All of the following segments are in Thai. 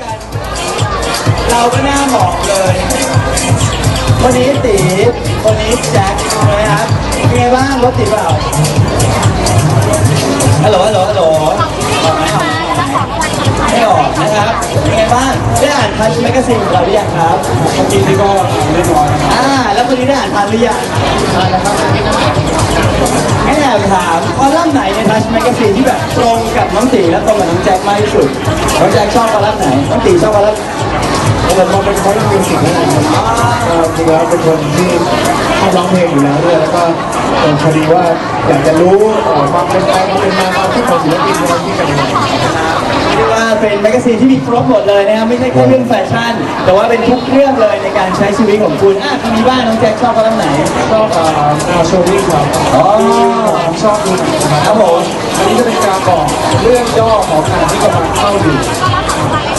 กัน เราก็น่าบอกเลยวันนี้ตีวันนี้แจ็คนะครับเป็นไงบ้างรถติดเปล่าฮัลโหลฮัลโหลฮัลโหลออกไหมออกไหมไม่ออกนะครับเป็นไงบ้างได้อ่านทัชแมกกาซีนของเราหรือยังครับ เมื่อกี้นี่ก็เรียบร้อยนะครับอ่าแล้ววันนี้ได้อ่านทันหรือยังอ่านนะครับให้แอบถามคอลัมน์ไหนในทัชแมกกาซีนที่แบบตรงกับน้องตีและตรงกับน้องแจ็คมากที่สุด น้องแจ็คชอบคอลัมน์ไหน น้องตีชอบคอลัมน์ผมมอเป็นคนที่มีสิ่งนั้นนะครับก็จริงแล้วเป็นคนที่ชอบร้องเพลงอยู่แล้วด้วยแล้วก็พอดีว่าอยากจะรู้ความเป็นไปความเป็นมาความคิดของศิลปินที่กันยังไง เรียกว่าเป็นแมกกาซีนที่มีครบหมดเลยนะครับไม่ใช่แค่เรื่องแฟชั่น แต่ว่าเป็นทุกเรื่องเลยในการใช้ชีวิตของคุณอะคุณมีบ้านน้องแจ็คชอบคอลัมน์ไหนก็เอ่อแนวโชว์วิ่งครับอ๋อผมชอบดูหนังนะครับครับผมอันนี้จะเป็นการบอกเรื่องย่อของหนังที่กำลังเข้าอยู่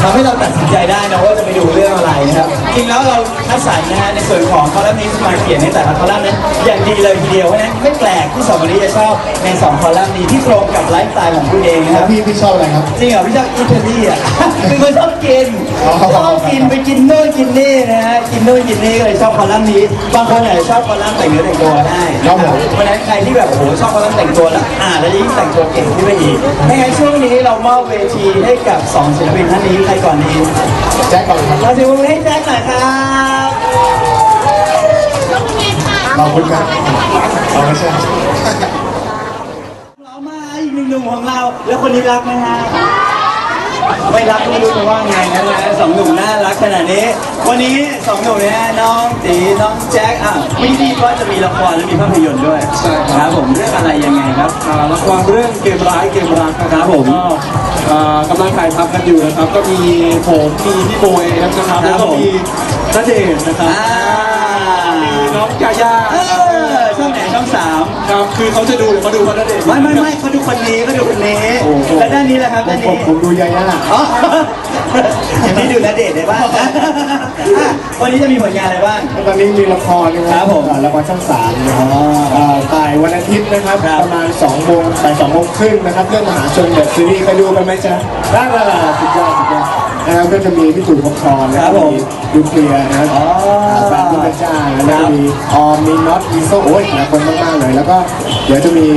ทำให้เราตัดสินใจได้นะว่าจะไปดูเรื่องอะไรนะครับ จริงแล้วเราคัดสรรนะฮะในส่วนของคอลัมน์นี้มาเขียนในแต่ละคอลัมน์นั้นอย่างดีเลยทีเดียวเพราะฉะนั้นไม่แปลกที่สองคนนี้จะชอบในสองคอลัมน์นี้ที่ตรงกับไลฟ์สไตล์ของคุณเองนะครับพี่พี่ชอบอะไรครับ จริงเหรอพี่ชอบอิตาลีอะ เป็นคนชอบกินอ๋อ ชอบกินไปกินโน่นกินนี่นะฮะกินโน่นกินนี่ก็เลยชอบคอลัมน์นี้บางคนอาจจะชอบคอลัมน์แต่งเนื้อแต่งตัวได้ครับผมเพราะฉะนั้นใครที่แบบโอ้โหชอบคอลัมน์แต่งตัวแล้วอ่านแล้วยิ่งแต่งตัวเก่งขึ้นไปอีกในงั้นช่วงนี้เรามอบเวทีให้กับสองศิลปินท่านนี้ใครก่อนดีแจ็คก่อนครับเราจะมือให้แจ็คหน่อยครับขอบคุณครับเอาไม่ใช่เรามาอีกหนึ่งหนุ่มของเรา แล้วคนนี้รักไหมฮะ ไม่รักก็ไม่รู้จะว่าไงนะฮะสองหนุ่มน่ารักขนาดนี้ วันนี้สองหนุ่มเนี่ยน้องตีน้องแจ็คอะไม่ดีก็จะมีละครและมีภาพยนตร์ด้วยใช่ครับ ครับผมเรื่องอะไรยังไงครับ อ่าละครเรื่องเกมร้ายเกมรักนะคครัรับบผมก็อ่ากำลังถ่ายทำกันอยู่นะครับ ก็มีผมมีพี่โบยนะครับครัแล้วบก็ผม มีณเดชน์นะครับอ่ามีน้องยาย่าเออช่องไหนช่องสาม ครับคือเขาจะดูหรือเขาดูเขาณเดชน์ไม่ไม่ไม่เขาดูคนนี้เขาดูคนนี้โอ้โห และด้านนี้แหละครับผด้ามนผมนี้ผมดูยาย่าอ๋ออย่างนี้ดูแลเดทได้บ้างอะวันนี้จะมีผลงานอะไรบ้างแล้วตอนนี้มีละครนะคครัรับบผมอ่าละครช่องสามนะครับอ๋ออ่าถ่ายวันอาทิตย์นะครับครับ ประมาณ2โมงไป2โมงครึ่งนะครับเรื่องมหาชนแบบซีรีส์ไปดูกันไหมจ๊ะได้เวลาสุดยอดสุดยอด นะครับก็จะมีพี่ตู่พงศ์ธรนะคครัรับบผมมีดูเคลียร์นะครับอ๋อแฟนพี่กระจ้างแล้วครัก็บมีออมมีน็อตมีโซ่โอ้ยหลายคนมากๆเลย แล้วก็เดี๋ยวจะมี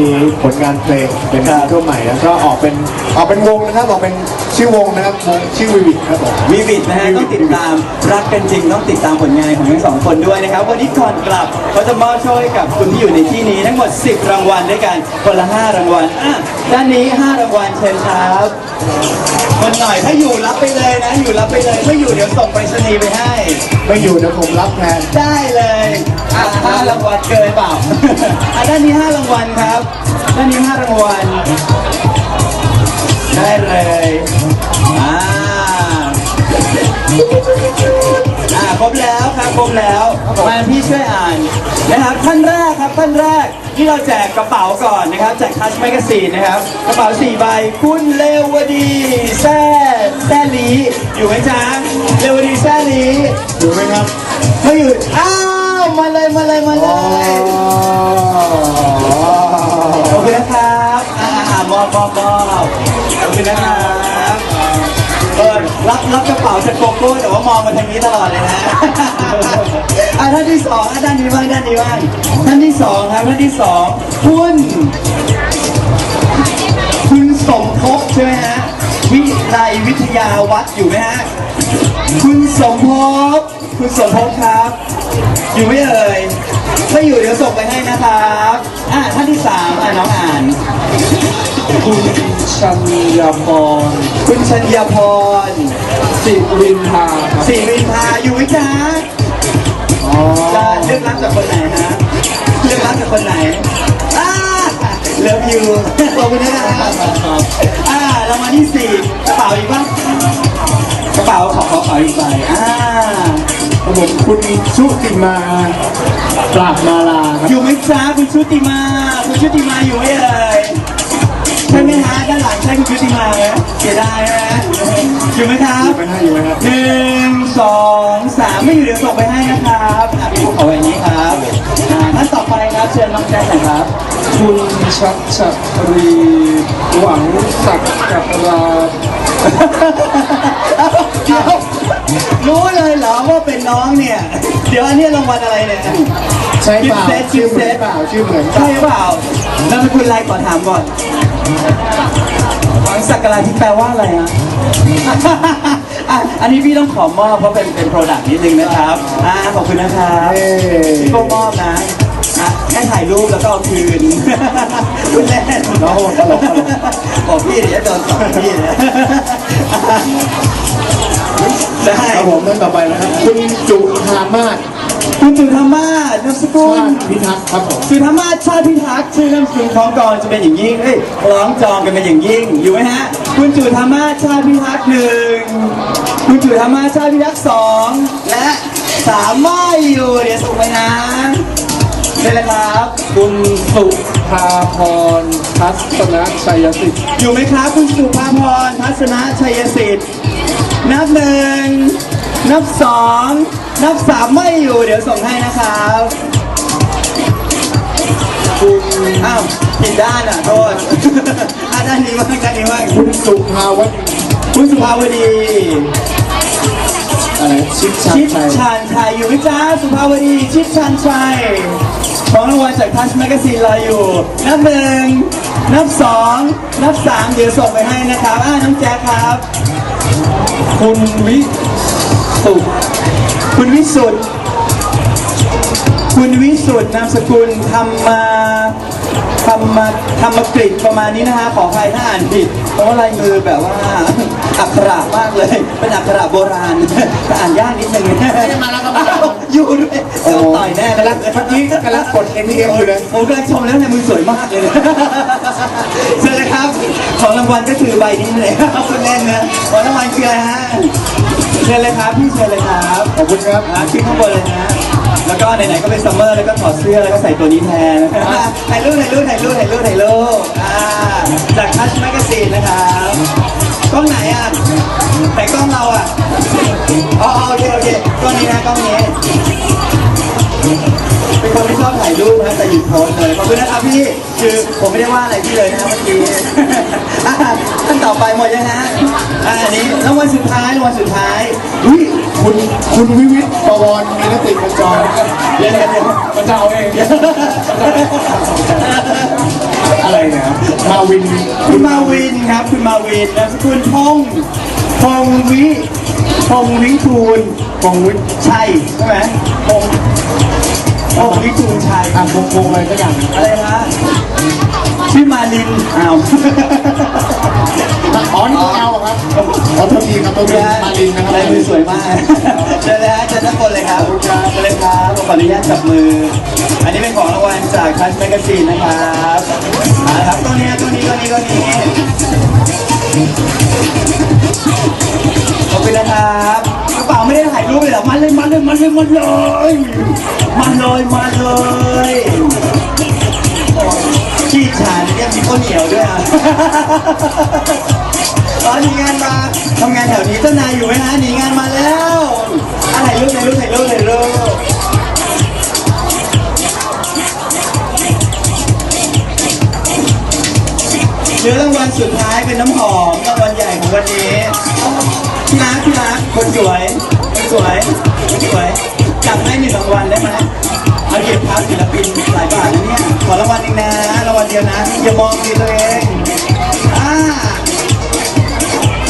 ผลงานเพลงเป็นซิงเกิลใหม่แล้วก็ออกเป็นออกเป็นวงนะครับออกเป็นชื่อวงนะครับวงชื่อวิวิครับผม วีวิดนะฮะต้องติดตามรักกันจริงต้องติดตามผลงานของทั้งสองคนด้วยนะครับ วันนี้ก่อนกลับเขาจะมอบโชคให้กับคุณที่อยู่ในที่นี้ทั้งหมด 10 รางวัลด้วยกันคนละ 5 รางวัลอะด้านนี้ 5 รางวัลเชิญครับคนหน่อยถ้าอยู่รับไปเลยนะ อยู่รับไปเลยถ้าอยู่เดี๋ยวส่งไปรษณีย์ไปให้ ไม่อยู่เดี๋ยวผมรับแทนได้เลยอะ ห้ารางวัลเกินเปล่าอะด้านนี้ห้ารางวัลครับ ด้านนี้ห้ารางวัล ได้เลยอ่าอ่าครบแล้วครับครบแล้ว มาพี่ช่วยอ่านนะครับท่านแรกครับท่านแรกที่เราแจกกระเป๋าก่อนนะครับแจกทัชแมกซีนนะครับ กระเป๋าสี่ใบคุณเลวดีแซ่แซ่ลีอยู่ไหมจ๊ะเลวดีแซ่ลีอยู่ไหมครับไม่อยู่อ้าว มาเลยมาเลยมาเลยขอบคุณนะครับอาอ่ามอบมอบมอบขอบคุณนะครับเออรับรับกระเป๋าจากโกโก้แต่ว่ามองมาทางนี้ตลอดเลยนะอ่าท่านที่สองอะด้านนี้บ้างด้านนี้บ้างท่านที่สองครับท่านที่สองคุณคุณสมภพใช่ไหมฮะวิไลวิทยาวัดอยู่ไหมฮะคุณสมภพ คุณสมภพครับ อยู่ไหม่เอ่ยถ้าอยู่เดี๋ยวส่งไปให้นะครับอ่าท่านที่สามอ่าน้องอ่าน คุณชัญญาพรคุณชัญญาพรสิรินทาครับศรีวินทาอยู่ไหมจ๊ะอ๋อจะเลือกรักจากคนไหนฮะเลือกรักจากคนไหนอ่าเลิฟยูขอบคุณนะครับอ่ารางวัลที่สี่ ผมคุณชุติมาปราบมาลาครับอยู่ไหมจ๊ะคุณชุติมา คุณชุติมาอยู่ไหมเอ่ยใช่ไหมฮะด้านหลังใช่คุณชุติมาไหมเสียดายนะอยู่ไหมครับอยู่ไหมฮะอยู่ไหมครับหนึ่งสองสามไม่อยู่เดี๋ยวส่งไปให้นะครับอะพี่บุ๊คขอไว้อย่างนี้ครับอ่าท่านต่อไปครับเชิญน้องแจ๊คหน่อยครับ คุณชัชชรีหวังศักดิ์กับราเดี๋ยว รู้เลยเหรอว่าเป็นน้องเนี่ย เดี๋ยวอันนี้รางวัลอะไรเนี่ย ใช่เปล่ากิฟต์เซตชื่อเหกิมืฟต์เซตอนเปล่าชื่อเหมือนใช่หรือเปล่านามสกุลอะไรขอถามก่อนสักการะที่แปลว่าอะไรฮะ อะอันนี้พี่ต้องขอมอบเพราะเป็นเป็นโปรดักต์นิดนึงนะครับอ่าขอบคุณนะครับเอ้พี่ก็มอบนะอะแค่ถ่ายรูปแล้วก็เอาคืน คุณเล่นน้องตลกตลก บอกพี่เดี๋ยวจะโดนสอนพี่เนี่ย ได้ ครับผมท่านต่อไปนะครับ คุณจุธามาศคุณจุธรรมาสนามสกุชาลติพิทักษ์ครับผม จุธรรมาสชาติพิทักษ์ชื่อนามสกุลคล้องกองจะเป็นอย่างยิ่งเอ้ยคล้องจองกันเป็นอย่างยิ่ง อยู่ไหมฮะ คุณจุธรรมาสชาติพิทักษ์หนึ่งคุณจุธรรมาสชาติพิทักษ์สองและสามไม่อยู่เดี๋ยวส่งไปนะนี่แหละครับ คุณสุภาพรทัศนชัยสิทธิ์อยู่ไหมครับคุณสุภาพรทัศนชัยสิทธิ์ นับหนึ่ง นับสอง นับสามไม่อยู่ เดี๋ยวส่งให้นะครับคุณอ้าวผิดด้านอะโทษอะด้านนี้ว่างด้านนี้ว่างคุณสุภาวดีคุณสุภาวดีอะไรชิดชัดชิดชัยชานชัยอยู่ไหมจ้าสุภาวดีชิดชานชัยของรางวัลจากทัชแมกกาซีนรออยู่ นับหนึ่งนับสองนับสามเดี๋ยวส่งไปให้นะครับอ่าน้องแจ๊คครับ คุณวิสุทธิ์คุณวิสุทธ์ คุณวิสุทธ์นามสกุลธรรมาธรรมาธรรมกฤษประมาณนี้นะฮะขออภัยถ้าอ่านผิด เพราะว่าลายมือแบบว่าอักขระมากเลย เป็นอักขระโบราณแต่อ่านยากนิดนึงมาแล้วครับมาแล้วอ้าวอยู่ด้วยเดี๋ยวต่อยแน่กำลังเมื่อกี้กำลังกด NTM อยู่เลยผมกำลังชมแล้วเนี่ยมือสวยมากเลยเชิญเลยครับ ของรางวัลก็คือใบนี้เลยคุณเล่นนะของรางวัลคืออะไรฮะเชิญเลยครับพี่เชิญเลยครับขอบคุณครับอะขึ้นข้างบนเลยนะ แล้วก็ไหนๆก็เป็นซัมเมอร์แล้วก็ถอดเสื้อแล้วก็ใส่ตัวนี้แทนถ่ายรูปถ่ายรูปถ่ายรูปถ่ายรูปถ่ายรูปอ่าจากทัชแมกกาซีนนะครับกล้องไหนอะแต่กล้องเราอะอ๋อโอเคโอเคกล้องนี้นะกล้องนี้เป็นคนไม่ชอบถ่ายรูปนะแต่หยุดโพสเลยขอบคุณนะครับพี่คือผมไม่ได้ว่าอะไรพี่เลยนะเมื่อกี้ ต่อไปหมดยังฮะอะอันนี้รางวัลสุดท้ายรางวัลสุดท้ายอุ้ยคุณคุณวิวิทย์ปวรมีนติกระจรเดี๋ยวเดี๋ยวเดี๋ยวมันจะเอาเอง อะไรเนี่ย มาวินคุณมาวินครับ คุณมาวินนามสกุลพงษ์พงษ์วิพงษ์วิทูลพงวิทย์ชัยใช่ไหมพงษ์พงษ์วิทูลชัย อะพงพงอะไรสักอย่าง อะไรนะ ชื่อมาลินอ้าวอ๋อนี่เอาครับขอโทษทีครับตัวเป็นมาลินนะครับลายมือสวยมากเจอแล้วเจอทุกคนเลยครับเจอเลยครับขออนุญาตจับมือ อันนี้เป็นของรางวัลจากคัสแมกกาซีนนะครับเอาละครับตัวนี้ตัวนี้ตัวนี้ตัวนี้ขอบคุณนะครับกระเป๋าไม่ได้ถ่ายรูปเลยเหรอมันเลยมันเลยมันเลยมันเลยมันเลยมันเลยขี้ฉานเนี่ยมี ข้าวเหนียวด้วยอะ ตอนหนีงานมาทำงานแถวนี้เจ้านายอยู่ไหมฮะหนีงานมาแล้วอะถ่ายรูปถ่ายรูปถ่ายรูปถ่ายรูปเหลือรางวัลสุดท้ายเป็นน้ำหอมรางวัลใหญ่ของวันนี้พี่รักพี่รักคนสวยคนสวยคนสวยจับให้หนึ่งรางวัลได้ไหม เอาเก็บภาพศิลปินหลายบาทนะเนี่ย ขอรางวัลอีกนะ รางวัลเดียวนะ อย่ามองดีตัวเองอ่า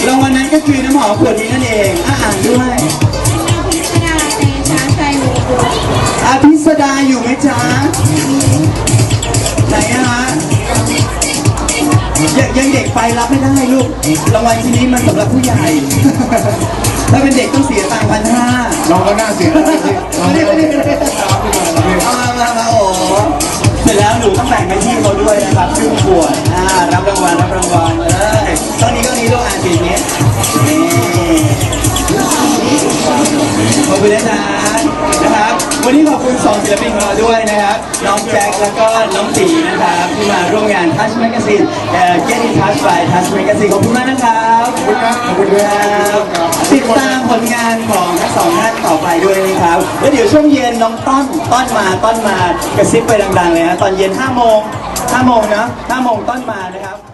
รางวัลนั้นก็คือน้ำหอมขวดนี้นั่นเองอะอ่านด้วยนาเตชะชัยวงศ์บุตรอาพิสดาอยู่ไหมจ๊ะไหนอะฮะยังยังเด็กไปรับไม่ได้ลูก รางวัลทีนี้มันสำหรับผู้ใหญ่ ถ้าเป็นเด็กต้องเสียตังค์พันห้าน้องก็น่าเสียดายที่น้องไม่ก็ได้ คุณนะจ๊ะนะครับ วันนี้ขอบคุณสองศิลปินของเราด้วยนะครับ น้องแจ็คแล้วก็น้องตีนะครับที่มาร่วมงาน Touch Magazine เอ่อ Get in Touch by Touch Magazine ขอบคุณมากนะครับขอบคุณครับขอบคุณคครัรับบติดตามผลงานของทั้งสองท่านต่อไปด้วยนะครับแล้วเดี๋ยวช่วงเย็นน้องต้อนต้อนมาต้อนมากระซิบไปดังๆเลยนะตอนเย็น5โมง5โมงนะ5โมงต้อนมานะครับ